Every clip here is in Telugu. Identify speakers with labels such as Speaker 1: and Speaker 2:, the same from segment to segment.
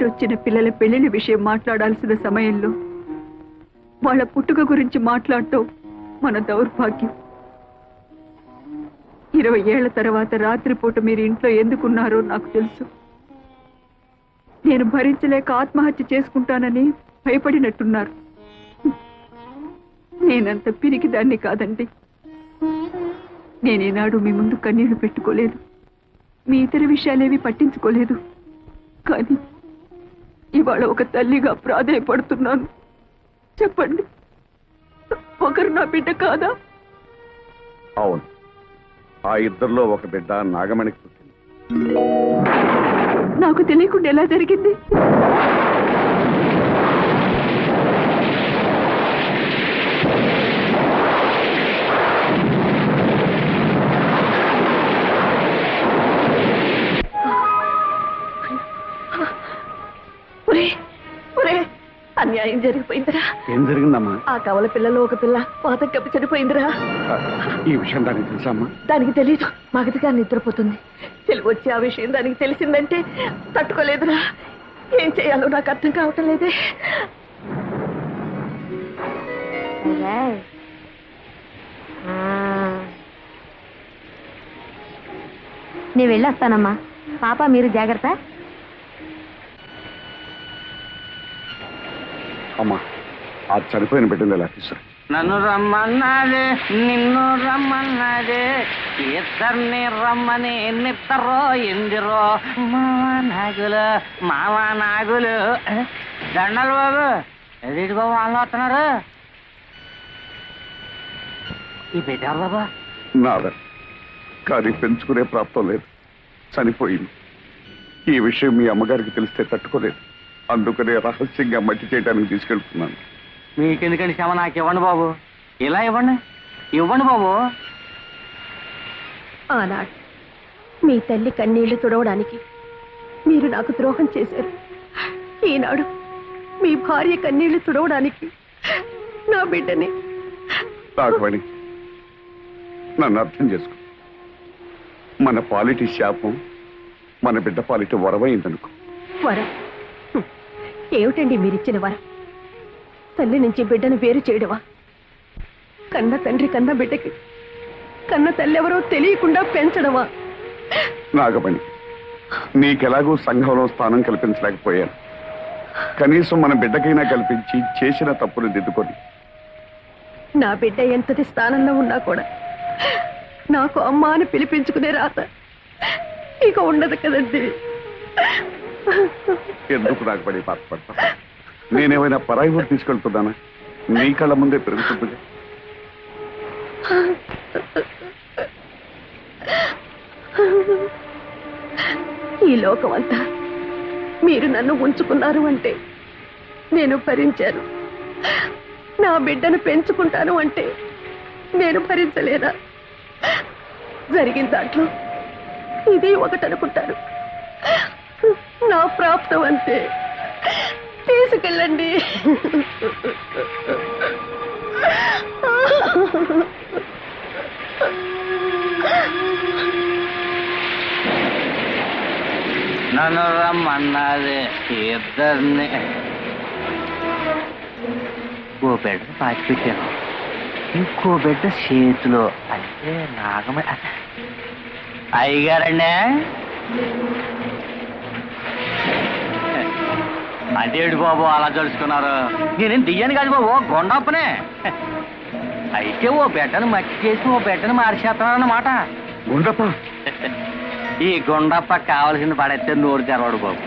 Speaker 1: ఈడొచ్చిన పిల్లల పెళ్ళిళ్ళ విషయం మాట్లాడాల్సిన సమయంలో వాళ్ళ పుట్టుక గురించి మాట్లాడటం మన దౌర్భాగ్యం. ఇరవై ఏళ్ళ తర్వాత రాత్రిపూట మీరు ఇంట్లో ఎందుకున్నారో నాకు తెలుసు. నేను భరించలేక ఆత్మహత్య చేసుకుంటానని భయపడినట్టున్నారు. నేనంత పిరికి దాన్ని కాదండి. నేనేనాడు మీ ముందు కన్నీళ్ళు పెట్టుకోలేదు. మీ ఇతర విషయాలేవి పట్టించుకోలేదు. కానీ ఇవాళ ఒక తల్లిగా ప్రాధాయపడుతున్నాను. చెప్పండి. ఒకరు నా బిడ్డ కాదా?
Speaker 2: అవును. ఆ ఇద్దరిలో ఒక బిడ్డ నాగమణికి పుట్టింది.
Speaker 1: నాకు తెలియకుండా ఎలా జరిగింది?
Speaker 3: ఒరే అన్యాయం జరిగిపోయిందిరా.
Speaker 2: ఏం జరిగిందమ్మా?
Speaker 3: ఆ కవల పిల్లలో ఒక పిల్ల పాత కప్పి చనిపోయిందిరా.
Speaker 2: ఈ విషయం దానికి తెలుసమ్మా
Speaker 3: దానికి తెలియదు మగతిగా నిద్రపోతుంది. తెలివి వచ్చి ఆ విషయం దానికి తెలిసిందంటే తట్టుకోలేదురా. ఏం చేయాలో నాకు అర్థం కావటం లేదే.
Speaker 4: నేను వెళ్ళొస్తానమ్మా. పాప మీరు జాగ్రత్త.
Speaker 2: అమ్మా ఆ చనిపోయిన బిడ్డను ఎలా తీసుకురా
Speaker 5: నన్ను రమ్మన్నాడే నిన్ను రమ్మన్నాడే ఇద్దరిని రమ్మని నిద్దరో ఎందిరో మావా నాగులు మావా నాగులు. దండలు బాబు ఎదుటి బాబు వాళ్ళు వస్తున్నారు. ఈ పెట్టారు బాబా?
Speaker 2: నాదే కానీ పెంచుకునే ప్రాప్తం లేదు చనిపోయింది. ఈ విషయం మీ అమ్మగారికి తెలిస్తే తట్టుకోలేదు. అందుకనే రహస్యంగా మట్టి చేయడానికి తీసుకెళ్తున్నాను.
Speaker 5: మీకెందుకండి శ్రమ నాకు ఇవ్వండి బాబు. ఇలా ఇవ్వండి. ఇవ్వండి బాబు.
Speaker 3: ఆనాడు మీ తల్లి కన్నీళ్ళు తుడవడానికి మీరు నాకు ద్రోహం చేశారు. ఈనాడు మీ భార్య కన్నీళ్ళు తుడవడానికి నా బిడ్డని
Speaker 2: రాఘవని నన్ను అర్థం చేసుకో. మన పాలిటి శాపం మన బిడ్డ పాలిటి వరమైందనుకో.
Speaker 3: వరం. ఏమిటండి మీరిచ్చిన వరం? తల్లి నుంచి బిడ్డను వేరు చేయడమా? కన్న తండ్రి కన్న బిడ్డకి కన్న తల్లి ఎవరో తెలియకుండా పెంచడమా?
Speaker 2: నాగమణి నీకెలాగూ సంఘంలో స్థానం కల్పించలేకపోయాను. కనీసం మన బిడ్డకైనా కల్పించి చేసిన తప్పులు దిద్దుకొని.
Speaker 3: నా బిడ్డ ఎంతటి స్థానంలో ఉన్నా కూడా నాకు అమ్మ అని పిలిపించుకునే రాత ఇక ఉండదు కదండి.
Speaker 2: ఎందుకు నాగమణి బాధపడతా నేనేమైనా పరాయి ఊరు తీసుకెళ్తున్నానా? నీ కళ్ళ ముందే పెరుగుతుంది.
Speaker 3: ఈ లోకం అంతా మీరు నన్ను ఉంచుకున్నారు అంటే నేను భరించాను. నా బిడ్డను పెంచుకుంటాను అంటే నేను భరించలేదా జరిగిన దాంట్లో ఇది ఒకటనుకుంటాను నా ప్రాప్తం అంతే తీసుకెళ్ళండి.
Speaker 5: నన్ను రమ్మన్నది ఇద్దరిని. ఓ బిడ్డ పాచి పెట్టాను ఇంకో బిడ్డ చేతిలో అంటే నాగమ అయ్యగారండి? అదేడు బాబు అలా జడుచుకున్నారు? నేనేం దియ్యాను కాదు బాబు గొండప్పనే. అయితే ఓ బిడ్డను మట్టి చేసి ఓ బిడ్డను మార్చేస్తున్నాను అన్నమాట
Speaker 2: ఉండపా
Speaker 5: ఈ గుండప్ప కావలసింది పడేస్తే నోరు తెరవడు బాబు.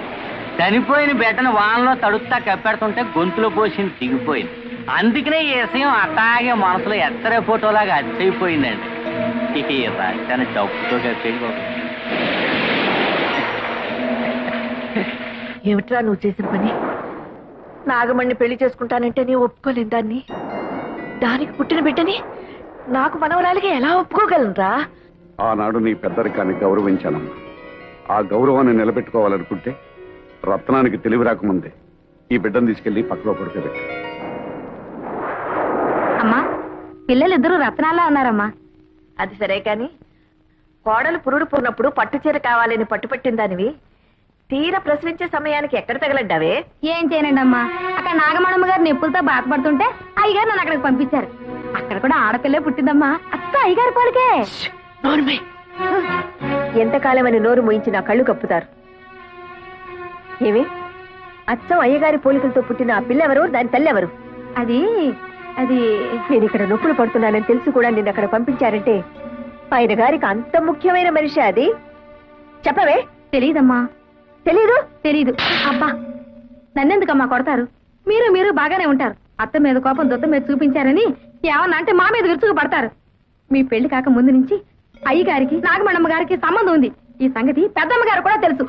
Speaker 5: చనిపోయిన బిడ్డను వానలో తడుపుతా కప్పెడుతుంటే గొంతులో పోసింది దిగిపోయింది. అందుకనే ఈ విషయం అట్టాగే మనసులో ఎత్తరే ఫోటోలాగా అచ్చైపోయిందండి. ఈ రాజాన్ని డబ్బుతో కప్పేది బాబు.
Speaker 3: ఏమిట్రా నువ్వు చేసిన పని? నాగమణ్ణి పెళ్ళి చేసుకుంటానంటే నీ ఒప్పుకోలేను దాన్ని? దానికి పుట్టిన బిడ్డని నాకు మనవరాలిగా ఎలా ఒప్పుకోగలనురా?
Speaker 2: ఆనాడు నీ పెద్దరికాన్ని గౌరవించానమ్మా. ఆ గౌరవాన్ని నిలబెట్టుకోవాలనుకుంటే రత్నానికి తెలివి రాకముందే ఈ బిడ్డను తీసుకెళ్ళి పక్కలో పడుకోబెట్టి.
Speaker 4: అమ్మా పిల్లలిద్దరూ రత్నాలా ఉన్నారమ్మా.
Speaker 3: అది సరే కాని కోడలు పురుడు పోనప్పుడు పట్టు చీర కావాలని పట్టుపట్టిన దానివి
Speaker 6: తీర ప్రసవించే సమయానికి ఎక్కడ తగలడ్డావే
Speaker 4: ఏం చేయనండి అమ్మా అక్కడ నాగమణమ్మ గారు నొప్పులతో బాధపడుతుంటే అయ్యగారు నన్ను అక్కడికి పంపించారు. అక్కడ కూడా ఆడపిల్లే పుట్టిందమ్మా. అత్త అయ్యగారి పోలికే.
Speaker 6: ఎంతకాలమని నోరు మోయించి నా కళ్ళు కప్పుతారు? ఏమి? అచ్చం అయ్యగారి పోలికలతో పుట్టిన ఆ పిల్లెవరు? దాని తల్లెవరు?
Speaker 4: అది అది
Speaker 6: నేను ఇక్కడ నొప్పులు పడుతున్నానని తెలిసి కూడా నిన్ను అక్కడ పంపించారంటే. ఆయన గారికి అంత ముఖ్యమైన మనిషి అది. చెప్పవే.
Speaker 4: తెలీదమ్మా.
Speaker 6: తెలీదు?
Speaker 4: తెలీదు. అబ్బా నన్నెందుకమ్మా కొడతారు? మీరు మీరు బాగానే ఉంటారు. అత్త మీద కోపం దొత్త మీద చూపించారని ఏమన్నా అంటే మా మీద విరుచుకు పడతారు. మీ పెళ్ళి కాక ముందు నుంచి అయ్యగారికి నాగమణమ్మ గారికి సంబంధం ఉంది. ఈ సంగతి పెద్దమ్మ గారు కూడా తెలుసు.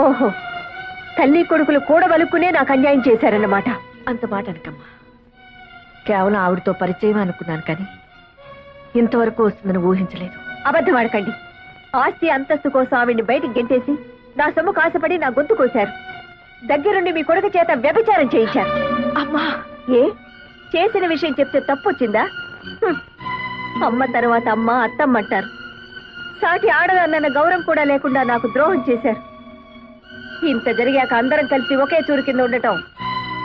Speaker 6: ఓహో తల్లి కొడుకులు కూడవలుక్కునే నాకు అన్యాయం చేశారన్నమాట. అంత మాట అనకమ్మా. కేవలం ఆవిడతో పరిచయం అనుకున్నాను కానీ ఇంతవరకు వస్తుందని ఊహించలేదు. అబద్ధం ఆడకండి. ఆస్తి అంతస్తు కోసం ఆవిడ్ని బయటికి గెంటేసి నా సొమ్ము కాసపడి నా గొంతు కోశారు. దగ్గరుండి మీ కొడుకు చేత వ్యభిచారం చేయించారు. అమ్మా! ఏ? చేసిన విషయం చెప్తే తప్పు వచ్చిందా హ్మ్. అమ్మ తర్వాత అమ్మ అత్తమ్మ అంటారు. సాటి ఆడదన్న గౌరవం కూడా లేకుండా నాకు ద్రోహం చేశారు. ఇంత జరిగాక అందరం కలిసి ఒకే చూరు కింద ఉండటం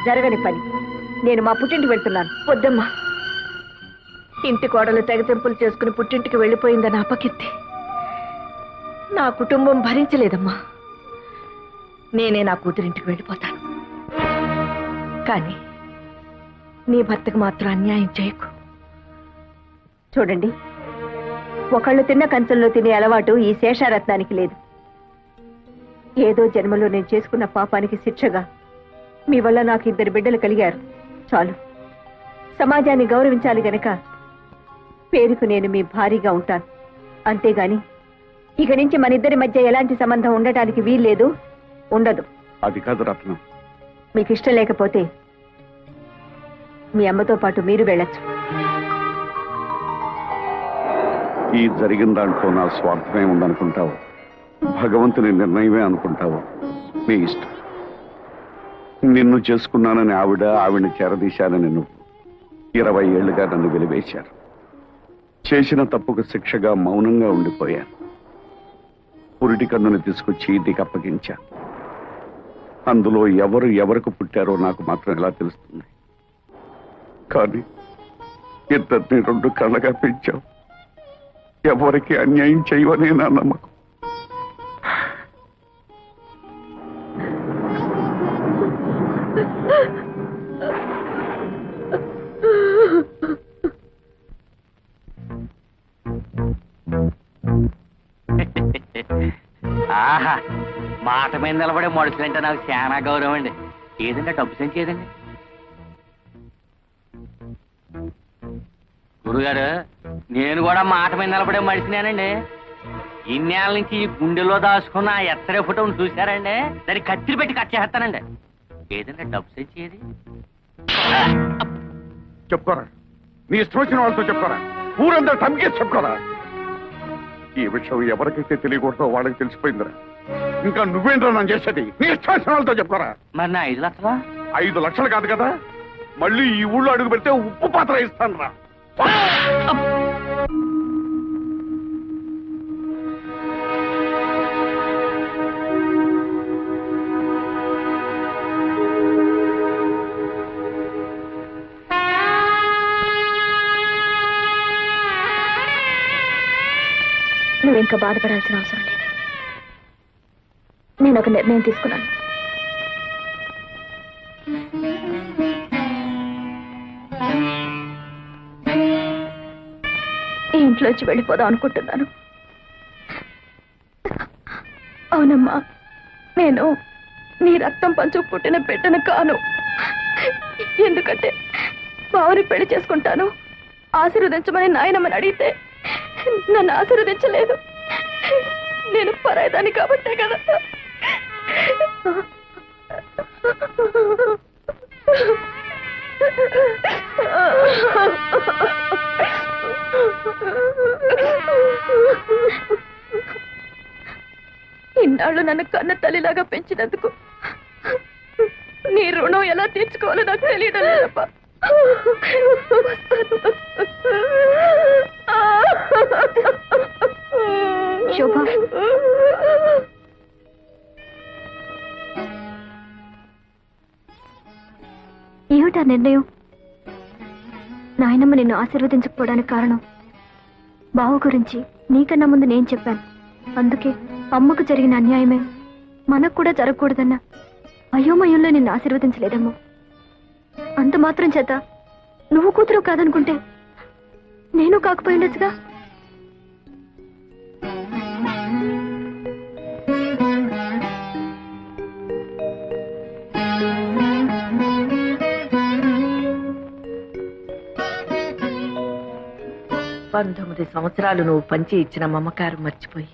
Speaker 6: జరగని పని. నేను మా పుట్టింటికి వెళ్తున్నాను. వద్దమ్మా! ఇంటి కోడలు తెగతింపులు చేసుకుని పుట్టింటికి వెళ్ళిపోయిందని అపకెత్తి నా కుటుంబం భరించలేదమ్మా. నేనే నా కూతురింటికి వెళ్ళిపోతాను. కానీ నీ భర్తకు మాత్రం అన్యాయం చేయకు. చూడండి ఒకళ్ళు తిన్న కంచంలో తినే అలవాటు ఈ శేషారత్నానికి లేదు. ఏదో జన్మలో నేను చేసుకున్న పాపానికి శిక్షగా మీ వల్ల నాకు ఇద్దరు బిడ్డలు కలిగారు. చాలు. సమాజాన్ని గౌరవించాలి గనక పేరుకు నేను మీ భారీగా ఉంటాను. అంతేగాని ఇక నుంచి మన ఇద్దరి మధ్య ఎలాంటి సంబంధం ఉండటానికి వీల్లేదు. ఉండదు.
Speaker 2: అది కాదు రత్నం.
Speaker 6: మీకు ఇష్టం లేకపోతే మీ అమ్మతో పాటు మీరు వెళ్ళొచ్చు.
Speaker 2: ఈ జరిగిన దాంట్లో నా స్వార్థమే ఉందనుకుంటావు. భగవంతుని నిర్ణయమే అనుకుంటావు. నీ ఇష్టం. నిన్ను చేసుకున్నానని ఆవిడ ఆవిడని చేరదీశానని నువ్వు ఇరవై ఏళ్ళుగా నన్ను వెలివేశారు. చేసిన తప్పుకు శిక్షగా మౌనంగా ఉండిపోయాను. పురిటి కన్నుని తీసుకొచ్చి నీకు అప్పగించా. అందులో ఎవరు ఎవరికి పుట్టారో నాకు మాత్రం ఎలా తెలుస్తుంది? కానీ ఇద్దరిని రెండు కళ్ళగా పెంచావు. ఎవరికి అన్యాయం చేయవనే నా నమ్మకం.
Speaker 5: ఆహా మాట మీద నిలబడే మనుషులంటే నాకు చాలా గౌరవం అండి. ఏదంటే డబ్బు సంచి ఏదండి? గురుగారు నేను కూడా మాట మీద నిలబడే మనిషినేనండి. ఇన్నేళ్ళ నుంచి ఈ గుండెలో దాచుకున్న ఆ ఎత్తరే ఫోటోను చూశారండి. దాన్ని కత్తిరి పెట్టి కట్ చేస్తానండి ఏదంటే డబ్బు సంచి ఏది?
Speaker 2: చెప్పుకోరా. నీ ఇష్టం వచ్చిన వాళ్ళతో చెప్పుకోరా. ఊరందరూ టమ్కేసి చెప్పుకోరా. ఈ విషయం ఎవరికైతే తెలియకూడదో వాళ్ళకి తెలిసిపోయిందిరా. ఇంకా నువ్వేంట్రా నన్ను చేసేది? నీ ఇష్టం వచ్చిన వాళ్ళతో చెప్పుకోరా.
Speaker 5: మరి నా ఐదు లక్షలా?
Speaker 2: ఐదు లక్షలు కాదు కదా. మళ్ళీ ఈ ఊళ్ళో అడుగు పెడితే ఉప్పు పాత్ర ఇస్తాను రా
Speaker 6: నువ్వు ఇంకా బాధపడాల్సిన అవసరం లేదు. నేను ఒక నిర్ణయం తీసుకున్నాను. ఈ ఇంట్లోంచి వెళ్ళిపోదాం అనుకుంటున్నాను. అవునమ్మా నేను నీ రక్తం పంచు పుట్టిన బిడ్డను కాను. ఎందుకంటే బావని పెళ్ళి చేసుకుంటాను. ఆశీర్వదించమని నాయనమ్మని అడిగితే నన్ను ఆశీర్వదించలేదు. నేను పరాయిదాన్ని కాబట్టే కదా. ఇన్నాళ్ళు నన్ను కన్న తల్లిలాగా పెంచినందుకు నీ రుణం ఎలా తీర్చుకోవాలో నాకు తెలియడం లేదప్పా.
Speaker 4: నిర్ణయం? నాయనమ్మ నిన్ను ఆశీర్వదించకపోవడానికి కారణం. బావ గురించి నీకన్నా ముందు నేను చెప్పాను. అందుకే అమ్మకు జరిగిన అన్యాయమే మనకు కూడా జరగకూడదన్న అయోమయంలో నిన్ను ఆశీర్వదించలేదమ్మా. అంత మాత్రం చేత నువ్వు కూతురు కాదనుకుంటే నేను కాకపోయిండొచ్చుగా
Speaker 3: పంతొమ్మిది సంవత్సరాలు నువ్వు పంచి ఇచ్చిన మమకారం మర్చిపోయి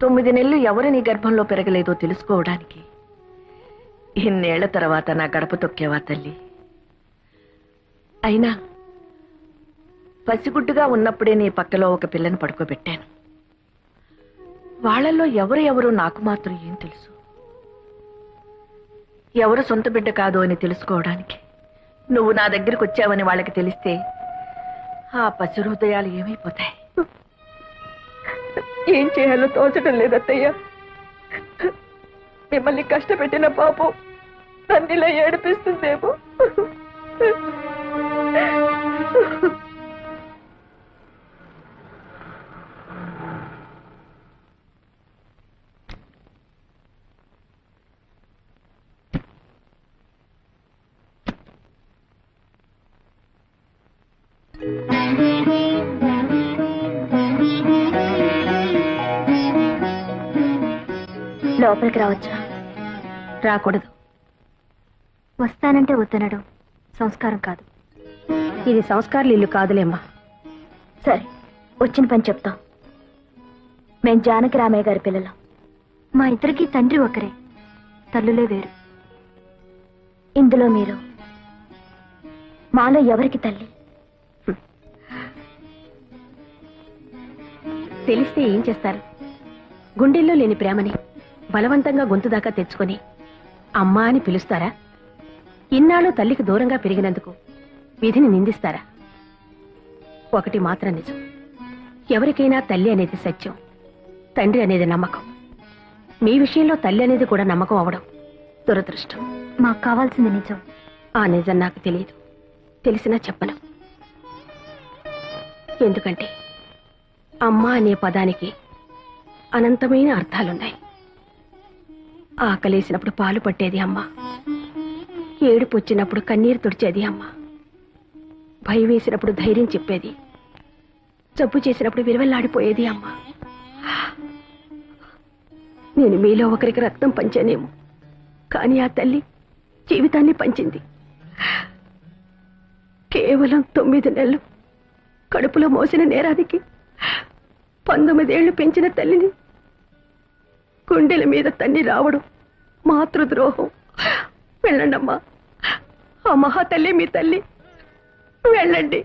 Speaker 3: తొమ్మిది నెలలు ఎవరు నీ గర్భంలో పెరగలేదో తెలుసుకోవడానికి ఇన్నేళ్ళ తర్వాత నా గడప తొక్కేవా తల్లి? అయినా పసిగుడ్డుగా ఉన్నప్పుడే నీ పక్కలో ఒక పిల్లని పడుకోబెట్టాను. వాళ్ళల్లో ఎవరు ఎవరు నాకు మాత్రం ఏం తెలుసు. ఎవరు సొంత బిడ్డ కాదు అని తెలుసుకోవడానికి నువ్వు నా దగ్గరికి వచ్చావని వాళ్ళకి తెలిస్తే ఆ పసి హృదయాలు ఏమైపోతాయి?
Speaker 1: ఏం చేయాలో తోచడం లేదత్తయ్య. మిమ్మల్ని కష్టపెట్టిన పాపం నన్నిలా ఏడిపిస్తుందేమో.
Speaker 4: లోపలికి రావచ్చా
Speaker 3: రాకూడదు.
Speaker 4: వస్తానంటే వద్దనడం సంస్కారం కాదు.
Speaker 3: ఇది సంస్కారాలు ఇల్లు కాదులేమ్మా.
Speaker 4: సరే వచ్చిన పని చెప్తాం. మేం జానకి రామయ్య గారి పిల్లలం. మా ఇద్దరికి తండ్రి ఒకరే. తల్లులే వేరు. ఇందులో మీరు మాలో ఎవరికి తల్లి?
Speaker 3: తెలిస్తే ఏం చేస్తారు? గుండెల్లో లేని ప్రేమని. బలవంతంగా గొంతు దాకా తెచ్చుకొని అమ్మా అని పిలుస్తారా? ఇన్నాళ్ళు తల్లికి దూరంగా పెరిగినందుకు విధిని నిందిస్తారా? ఒకటి మాత్రం నిజం. ఎవరికైనా తల్లి అనేది సత్యం తండ్రి అనేది నమ్మకం. మీ విషయంలో తల్లి అనేది కూడా నమ్మకం అవడం దురదృష్టం.
Speaker 4: మాకు కావాల్సింది నిజం.
Speaker 3: ఆ నిజం నాకు తెలియదు. తెలిసినా చెప్పను. ఎందుకంటే అమ్మ అనే పదానికి అనంతమైన అర్థాలున్నాయి. ఆకలేసినప్పుడు పాలు పట్టేది అమ్మ. ఏడుపు వచ్చినప్పుడు కన్నీరు తుడిచేది అమ్మ. భయం వేసినప్పుడు ధైర్యం చెప్పేది. జబ్బు చేసినప్పుడు విలువల్లాడిపోయేది అమ్మ. నేను మీలో ఒకరికి రక్తం పంచానేమో. కానీ ఆ తల్లి జీవితాన్ని పంచింది. కేవలం తొమ్మిది నెలలు. కడుపులో మోసిన నేరానికి పంతొమ్మిదేళ్ళు పెంచిన తల్లిని గుండెల మీద తన్ని రావడం మాతృద్రోహం. వెళ్ళండమ్మా. ఆ మహా తల్లి మీ తల్లి. వెళ్ళండి.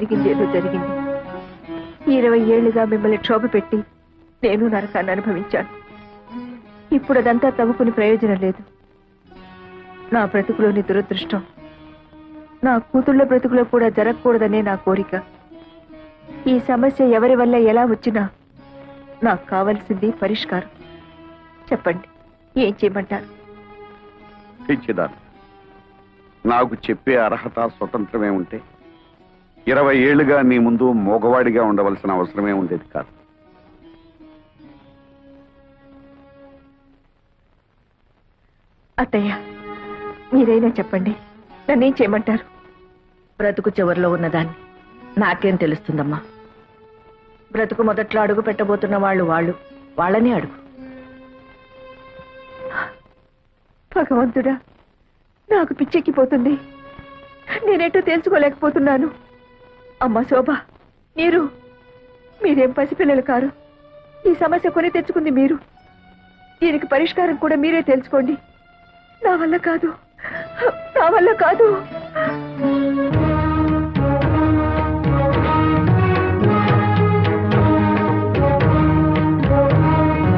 Speaker 1: జరిగింది ఏదో జరిగింది. ఇరవై ఏళ్ళుగా మిమ్మల్ని క్షోభ పెట్టి నేను నరకాన్ని అనుభవించాను. ఇప్పుడు అదంతా తవ్వుకుని ప్రయోజనం లేదు. నా బ్రతుకులోని దురదృష్టం నా కూతుళ్ళ బ్రతుకులో కూడా జరగకూడదనే నా కోరిక. ఈ సమస్య ఎవరి వల్ల ఎలా వచ్చినా నాకు కావలసింది పరిష్కారం. చెప్పండి ఏం చేయమంటారు?
Speaker 2: నాకు చెప్పే అర్హత స్వతంత్రమే ఉంటే ఇరవై ఏళ్ళుగా నీ ముందు మోగవాడిగా ఉండవలసిన అవసరమే ఉండేది కాదు.
Speaker 6: అత్తయ్య మీరైనా చెప్పండి. నన్నేం చేయమంటారు?
Speaker 7: బ్రతుకు చివరిలో ఉన్నదాన్ని నాకేం తెలుస్తుందమ్మా? బ్రతుకు మొదట్లో అడుగు పెట్టబోతున్న వాళ్ళు వాళ్ళు వాళ్ళనే అడుగు.
Speaker 6: భగవంతుడా నాకు పిచ్చెక్కిపోతుంది. నేనేటో తెలుసుకోలేకపోతున్నాను అమ్మ శోభ మీరు మీరేం పసిపిల్లలు కారు? ఈ సమస్య కొని తెచ్చుకుంది మీరు. దీనికి పరిష్కారం కూడా మీరే తెలుసుకోండి. నా వల్ల కాదు నా వల్ల కాదు.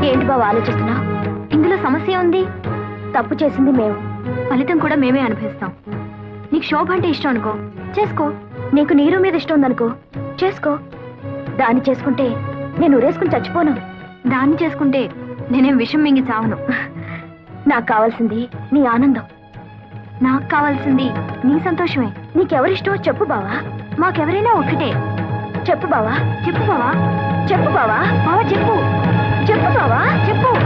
Speaker 4: ఏంటి బావ ఆలోచిస్తున్నా? ఇందులో సమస్య ఉంది. తప్పు చేసింది మేము. ఫలితం కూడా మేమే అనుభవిస్తాం. నీకు శోభ అంటే ఇష్టం అనుకో. చేసుకో. నీకు నీరు మీద ఇష్టం ఉందనుకో. చేసుకో. దాన్ని చేసుకుంటే నేను ఉరేసుకుని చచ్చిపోను. దాన్ని చేసుకుంటే నేనేం విషం మింగి చావను. నాకు కావాల్సింది నీ ఆనందం. నాకు కావాల్సింది నీ సంతోషమే. నీకెవరిష్టమో చెప్పు బావా. మాకెవరైనా ఒకటే చెప్పు బావా. చెప్పు బావా. చెప్పు బావా. బావా చెప్పు. చెప్పు బావా. చెప్పు.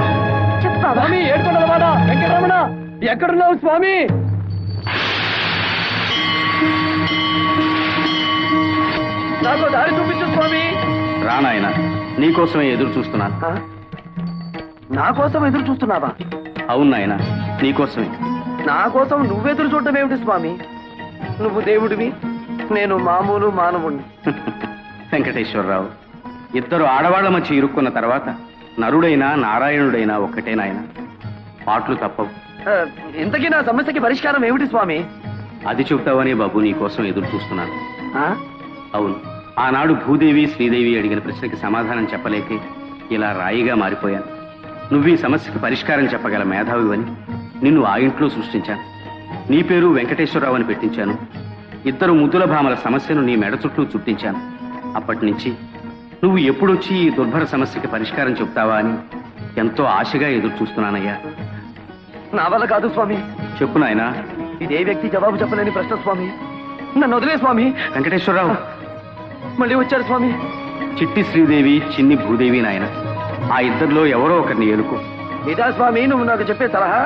Speaker 4: చెప్పు బావా.
Speaker 8: ఎక్కడున్నావు స్వామి? నాకు దారి చూపించు స్వామి.
Speaker 9: రానాయన నీకోసమే ఎదురు చూస్తున్నాను.
Speaker 8: ఆ? నా కోసం ఎదురు చూస్తున్నావా?
Speaker 9: అవును నాయన నీకోసమే.
Speaker 8: నా కోసం నువ్వెదురు చూడటం ఏమిటి స్వామి? నువ్వు దేవుడివి నేను మామూలు మానవుణ్ణి.
Speaker 9: వెంకటేశ్వరరావు ఇద్దరు ఆడవాళ్ళ మధ్య ఇరుక్కున్న తర్వాత నరుడైనా నారాయణుడైనా ఒక్కటే నాయన. పాటలు తప్పవు.
Speaker 8: ఇంతకీ నా సమస్యకి పరిష్కారం ఏమిటి స్వామి?
Speaker 9: అది చెబుతావనే బాబు నీకోసం ఎదురు చూస్తున్నాను.
Speaker 8: ఆ?
Speaker 9: అవును. ఆనాడు భూదేవి శ్రీదేవి అడిగిన ప్రశ్నకి సమాధానం చెప్పలేకే ఇలా రాయిగా మారిపోయాను. నువ్వు ఈ సమస్యకి పరిష్కారం చెప్పగల మేధావివని నిన్ను ఆ ఇంట్లో సృష్టించాను. నీ పేరు వెంకటేశ్వరరావు అని పెట్టించాను. ఇద్దరు ముద్దుల భామల సమస్యను నీ మెడ చుట్టూ చుట్టించాను. అప్పటి నుంచి నువ్వు ఎప్పుడొచ్చి ఈ దుర్భర సమస్యకి పరిష్కారం చెప్తావా అని ఎంతో ఆశగా ఎదురు చూస్తున్నానయ్యా
Speaker 8: నా వల్ల కాదు స్వామి.
Speaker 9: చెప్పు నాయనా.
Speaker 8: ఇదే వ్యక్తి జవాబు చెప్పలేని ప్రశ్న స్వామి. నన్ను వదిలే స్వామి.
Speaker 9: వెంకటేశ్వరరావు
Speaker 8: మళ్ళీ వచ్చారు స్వామి.
Speaker 9: చిట్టి శ్రీదేవి చిన్ని భూదేవి నాయన ఆ ఇద్దరిలో ఎవరో ఒకరిని ఎలుకో
Speaker 8: ఇదా స్వామి నువ్వు నాకు చెప్పే సలహా?